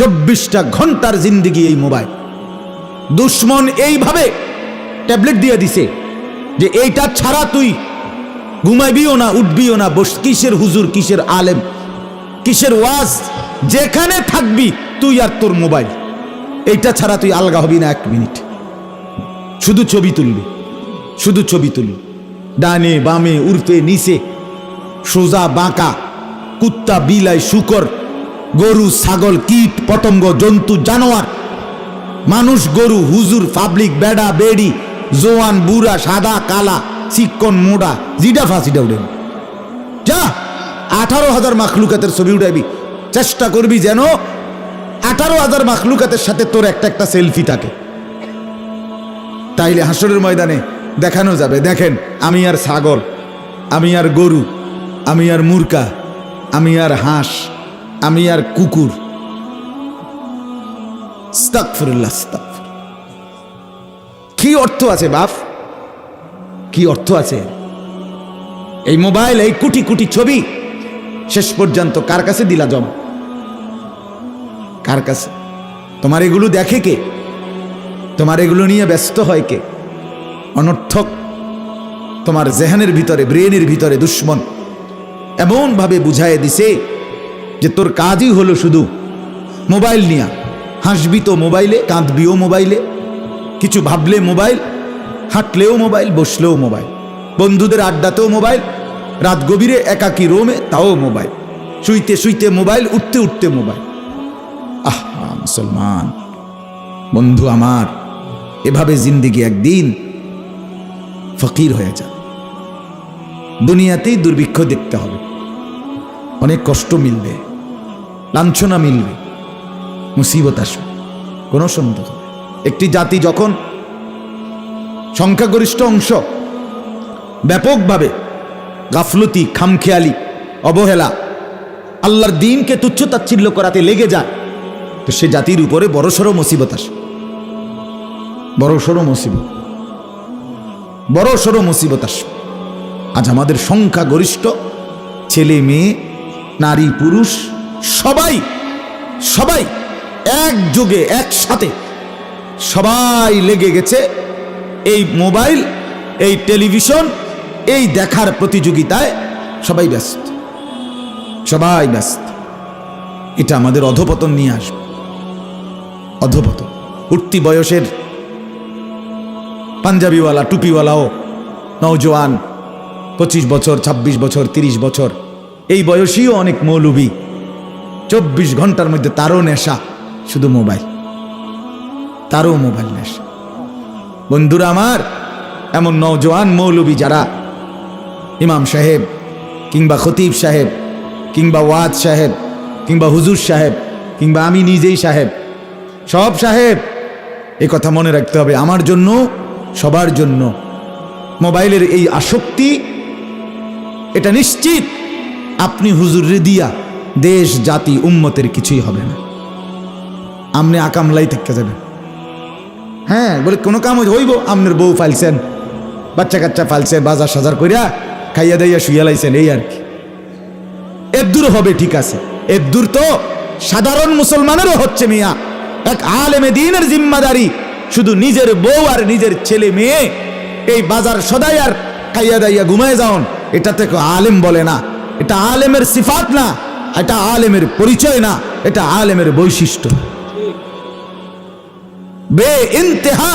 চব্বিশটা ঘণ্টার জিন্দিগি এই মোবাইল। দুশ্মন এইভাবে ট্যাবলেট দিয়ে দিছে যে এইটা ছাড়া তুই ঘুমাইবিও না, উঠবিও না, বস, কিসের হুজুর, কিসের আলেম, কিসের ওয়াজ, যেখানে থাকবি তুই আর তোর মোবাইল। এইটা ছাড়া তুই আলগা হবি না এক মিনিট। শুধু ছবি তুলবি, শুধু ছবি তুলবি। ডানে বামে, উর্ফে, নিচে, সোজা, বাঁকা, কুত্তা, বিলাই, শুকর গরু, ছাগল, কীট, পতঙ্গ, জন্তু, জানোয়ার। মানুষ, গরু, হুজুর, পাবলিক, বেড়া, বেড়ি, জোয়ান, বুড়া, সাদা, কালা চিকন মোড়া, জিডা ফাঁসিটা উঠে যা, আঠারো হাজার মাখলুকাতের ছবি উঠাবি চেষ্টা করবি যেন আঠারো হাজার মাখলুকাতের সাথে তোর একটা একটা সেলফি থাকে। তাইলে হাসরের ময়দানে দেখানো যাবে। দেখেন, আমি আর ছাগল, আমি আর গরু, আমি আর মুরকা আমি আর হাঁস। আমি আর কুকুর। কি অর্থ আছে বাপ? কি অর্থ আছে? এই মোবাইল, এই কোটি কোটি ছবি, শেষ পর্যন্ত কার কাছে দিলা জমা? কার কাছে? তোমার এগুলো দেখে কে? তোমার এগুলো নিয়ে ব্যস্ত হয় কে? অনর্থক। তোমার জেহানের ভিতরে, ব্রেনের ভিতরে দুশ্মন। এমনভাবে বুঝায় দিছে যে তোর কাজই হলো শুধু মোবাইল নিয়া। হাসবি তো মোবাইলে, কাঁদবিও মোবাইলে। কিছু ভাবলে মোবাইল, হাঁটলেও মোবাইল, বসলেও মোবাইল। বন্ধুদের আড্ডাতেও মোবাইল, রাত গভীরে একাকি রোমে তাও মোবাইল। শুইতে শুইতে মোবাইল, উঠতে উঠতে মোবাইল। আহ মুসলমান, বন্ধু আমার, এভাবে জিন্দিগি একদিন ফকির হয়ে যাবে। দুনিয়াতেই দুর্ভিক্ষ দেখতে হবে। অনেক কষ্ট মিলবে। লাঞ্ছনা মিলবে, মুসিবত আসবে, কোনো সন্দেহ একটি জাতি যখন সংখ্যাগরিষ্ঠ অংশ, ব্যাপকভাবে গাফলতি, খামখেয়ালি, অবহেলা, আল্লাহর দিনকে তুচ্ছতাচ্ছিল্য করাতে লেগে যায়, তো সে জাতির উপরে বড়সড় মুসিবত আসে। বড়সড় মুসিবত। বড়সড় মুসিবত আসে। আজ আমাদের সংখ্যাগরিষ্ঠ ছেলে, মেয়ে, নারী, পুরুষ সবাই সবাই একযোগে, একসাথে সবাই লেগে গেছে এই মোবাইল, এই টেলিভিশন, এই দেখার প্রতিযোগিতায়। সবাই ব্যস্ত সবাই ব্যস্ত। এটা আমাদের অধপতন নিয়ে আসবে। অধপতন, উঠতি বয়সের পাঞ্জাবিওয়ালা, টুপিওয়ালাও নৌজওয়ান পঁচিশ বছর ২৬ বছর ৩০ বছর, এই বয়সীও অনেক মৌলবী। চব্বিশ ঘণ্টার মধ্যে তারও নেশা শুধু মোবাইল। তারও মোবাইল নেশা। বন্ধুরা আমার, এমন নওজোয়ান মৌলবী যারা ইমাম সাহেব কিংবা খতিব সাহেব কিংবা ওয়াজ সাহেব কিংবা হুজুর সাহেব কিংবা আমি নিজেই সাহেব, সব সাহেব, এ কথা মনে রাখতে হবে আমার জন্য, সবার জন্য। মোবাইলের এই আসক্তি, এটা নিশ্চিত। আপনি হুজুর দিয়া দেশ, জাতি, উম্মতের কিছুই হবে না। আমনে আকামলাই থেকে যাবেন হ্যাঁ বলে কোনো কাম হইব, আমনের বউ ফাইলছেন বাচ্চা কাচ্চা ফালছে বাজার সাজার কইরা খাইয়া দাইয়া শুইয়া লাইছেন, এই আর কি। এদ্দুর হবে, ঠিক আছে। এদ্দুর তো সাধারণ মুসলমানেরও হচ্ছে মিয়া। এক আলেমে দিনের জিম্মাদারি, শুধু নিজের বউ আর নিজের ছেলে মেয়ে, এই বাজার সদাই আর খাইয়া দাইয়া ঘুমায় যাওন। এটা থেকে আলেম বলে না। এটা আলেমের সিফাত না। এটা আলেমের পরিচয় না, এটা আলেমের বৈশিষ্ট্য। বে ইন্তেহা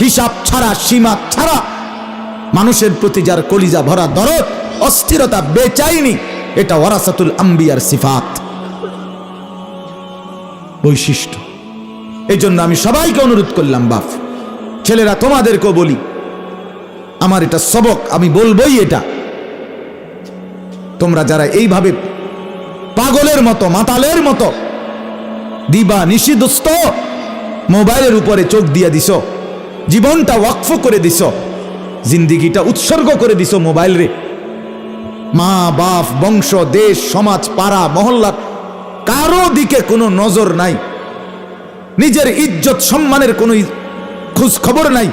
হিসাব ছাড়া, সীমা ছাড়া, মানুষের প্রতি যার কলিজা ভরা দরদ, অস্থিরতা বেচাইনি, এটা ওয়ারাসাতুল আম্বিয়ার সিফাত। বৈশিষ্ট্য। এই জন্য আমি সবাইকে অনুরোধ করলাম, বাপ, ছেলেরা তোমাদেরকেও বলি, আমার এটা সবক, আমি বলবই এটা। তোমরা যারা এইভাবে পাগলের মতো, মাতালের মতো। দিবা নিষিদস্ত মোবাইলের উপরে চোখ দিয়ে দিছ। জীবনটা ওয়াকফ করে দিস জিন্দিগিটা উৎসর্গ করে দিছ মোবাইল রে মা, বাপ, বংশ, দেশ, সমাজ, পাড়া, মহল্লা, কারও দিকে কোনো নজর নাই। নিজের ইজ্জত, সম্মানের কোনো খোঁজ খবর নাই।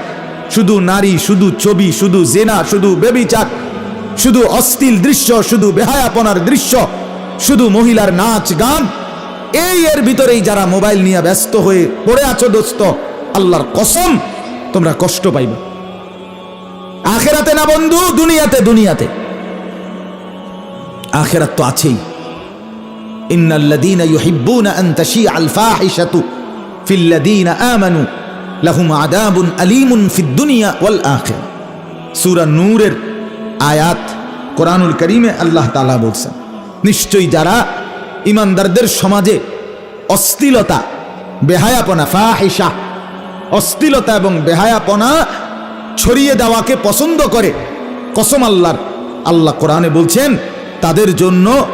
শুধু নারী, শুধু ছবি, শুধু জেনা, শুধু বেবিচার, শুধু অশ্লীল দৃশ্য, শুধু বেহায়াপনার দৃশ্য। শুধু মহিলার নাচ গান, এই এর ভিতরেই যারা মোবাইল নিয়ে ব্যস্ত হয়ে পড়ে আছো দোস্ত, আল্লাহর কসম, তোমরা কষ্ট পাইবে। আখেরাতে না বন্ধু, দুনিয়াতে দুনিয়াতে। আখেরাত তো আছেই। সূরা নূরের আয়াত কোরআনুল করিমে আল্লাহ তাআলা বলছেন। নিশ্চয়ই যারা ইমানদারদের সমাজে অশ্লীলতা, বেহায়াপনা, ফাহিশা, অশ্লীলতা এবং বেহায়াপনা ছড়িয়ে দেওয়াকে পছন্দ করে, কসম আল্লাহর, আল্লাহ কোরআনে বলছেন, তাদের জন্য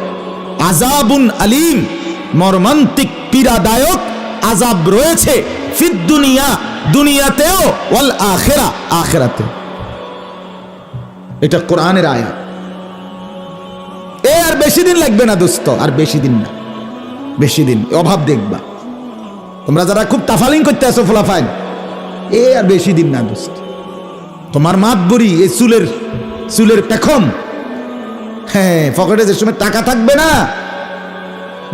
আজাবুন আলিম, মর্মান্তিক, পীড়াদায়ক আজাব রয়েছে ফিদ দুনিয়া, দুনিয়াতেও, ওয়াল আখেরা, আখেরাতে। এটা কোরআনের আয়া এ আর বেশি দিন লাগবে না দোস্ত, আর বেশি দিন না। বেশি দিন অভাব দেখবা। তোমরা যারা খুব তাফালিং করতে আসো ফলাফাইন এ আর বেশি দিন না দোস্ত। তোমার মাত বুড়ি এ চুলের চুলের পেখম হ্যাঁ পকেটে যে সময় টাকা থাকবে না,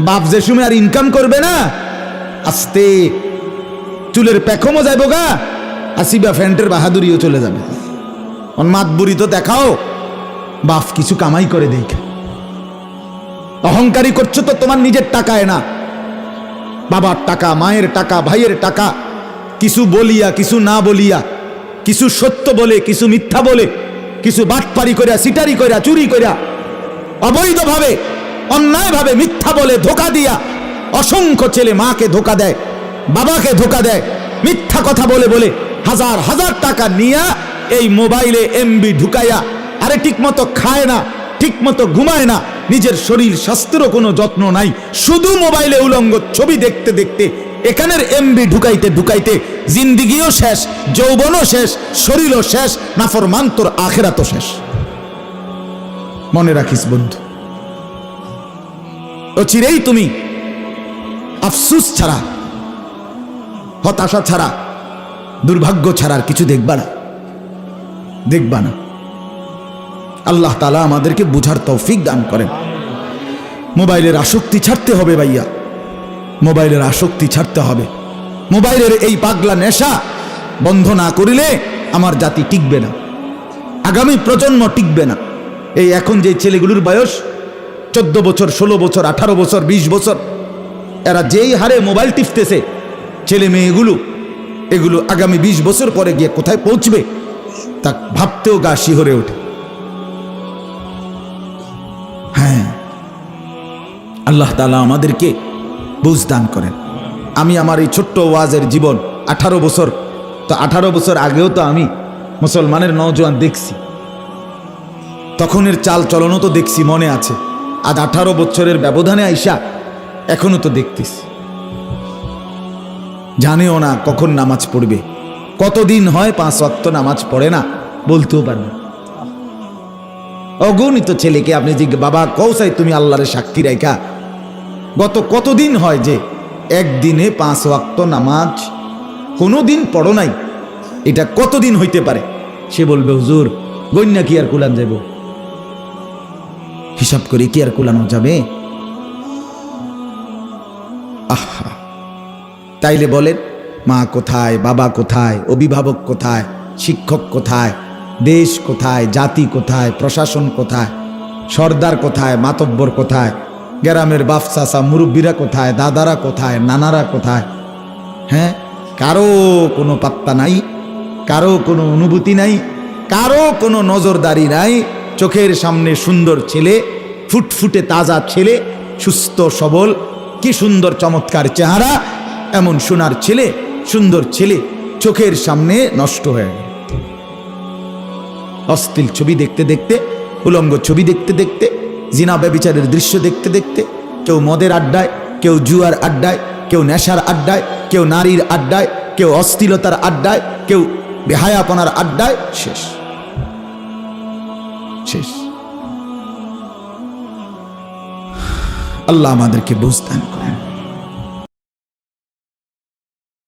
বাপ যে সময় আর ইনকাম করবে না, আস্তে চুলের পেখমও যাইব গা আসিবা ফ্যান্টের বাহাদুরিও চলে যাবে। অন মাত বুড়ি তো দেখাও, বাপ কিছু কামাই করে দেখে। অহংকারী করছ তো তোমার নিজের টাকায় না। বাবার টাকা, মায়ের টাকা, ভাইয়ের টাকা, কিছু বলিয়া, কিছু না বলিয়া, কিছু সত্য বলে, কিছু মিথ্যা বলে, কিছু বাটপারি করিয়া, সিটারি করিয়া, চুরি করিয়া, অবৈধভাবে, অন্যায়ভাবে মিথ্যা বলে ধোকা দিয়া, অসংখ্য ছেলে মাকে ধোকা দেয়, বাবাকে ধোকা দেয়, মিথ্যা কথা বলে বলে হাজার হাজার টাকা নিয়া এই মোবাইলে এমবি ঢুকাইয়া, আরে ঠিক মতো খায় না। ঠিক মতো ঘুমায় না। নিজের শরীর স্বাস্থ্যেরও কোনো যত্ন নাই। শুধু মোবাইলে উলঙ্গ ছবি দেখতে দেখতে, এখানের এমবি ঢুকাইতে ঢুকাইতে জিন্দিগিও শেষ, যৌবনও শেষ, শরীরও শেষ নাফরমান তোর আখেরাতও শেষ। মনে রাখিস বন্ধু ও চিরেই তুমি আফসুস ছাড়া, হতাশা ছাড়া, দুর্ভাগ্য ছাড়া আর কিছু দেখবা না। দেখবা না। আল্লাহ তালা আমাদেরকে বুঝার তৌফিক দান করেন। মোবাইলের আসক্তি ছাড়তে হবে ভাইয়া। মোবাইলের আসক্তি ছাড়তে হবে। মোবাইলের এই পাগলা নেশা বন্ধ না করিলে আমার জাতি টিকবে না। আগামী প্রজন্ম টিকবে না। এই এখন যে ছেলেগুলোর বয়স, চোদ্দ বছর, ষোলো বছর, আঠারো বছর ২০ বছর, এরা যেই হারে মোবাইল টিপতেছে, ছেলে মেয়েগুলো, এগুলো আগামী ২০ বছর পরে গিয়ে কোথায় পৌঁছবে, তা ভাবতেও গা শিহরে ওঠে। আল্লাহ তালা আমাদেরকে বুঝ দান করেন। আমি আমার এই ছোট্ট ওয়াজের জীবন আঠারো বছর, তো আঠারো বছর আগেও তো আমি মুসলমানের নজওয়ান দেখছি। তখনের চাল চলনও তো দেখছি, মনে আছে। আজ আঠারো বছরের ব্যবধানে আইসা এখনও তো দেখতেছি। জানেও না কখন নামাজ পড়বে। কতদিন হয় পাঁচ ওয়াক্ত নামাজ পড়ে না বলতেও পারে না। অগণিত ছেলেকে আপনি জিজ্ঞে বাবা, কৌসাই, তুমি আল্লাহরের সাক্ষী রেখা গত কতদিন হয় যে একদিনে পাঁচ ওয়াক্ত নামাজ? কোনো দিন পড়ো নাই। এটা কতদিন হইতে পারে? সে বলবে, হুজুর গন্যা কি আর কুলান যাব হিসাব করে কি আর কুলানো যাবে? আহা। তাইলে বলেন, মা কোথায়, বাবা কোথায়, অভিভাবক কোথায়, শিক্ষক কোথায়, দেশ কোথায়, জাতি কোথায়, প্রশাসন কোথায়, সর্দার কোথায়, মাতব্বর কোথায় গ্রামের বাপ চাচা মুরব্বীরা কোথায়, দাদারা কোথায়, নানারা কোথায়? হ্যাঁ? কারও কোনো পাত্তা নাই, কারও কোনো অনুভূতি নাই, কারও কোনো নজরদারি নাই। চোখের সামনে সুন্দর ছেলে, ফুটফুটে তাজা ছেলে, সুস্থ সবল, কি সুন্দর চমৎকার চেহারা, এমন সোনার ছেলে, সুন্দর ছেলে, চোখের সামনে নষ্ট হয়ে গেল। অস্থিল ছবি দেখতে দেখতে, উলঙ্গ ছবি দেখতে দেখতে জিনা ব্যবিচারের দৃশ্য দেখতে দেখতে কেউ মদের আড্ডায়, কেউ জুয়ার আড্ডায়, কেউ নেশার আড্ডায়, কেউ নারীর আড্ডায়, কেউ অস্থিলতার আড্ডায়, কেউ বেহায়াপনার আড্ডায়, শেষ। শেষ। আল্লাহ আমাদেরকে বুঝদান করেন।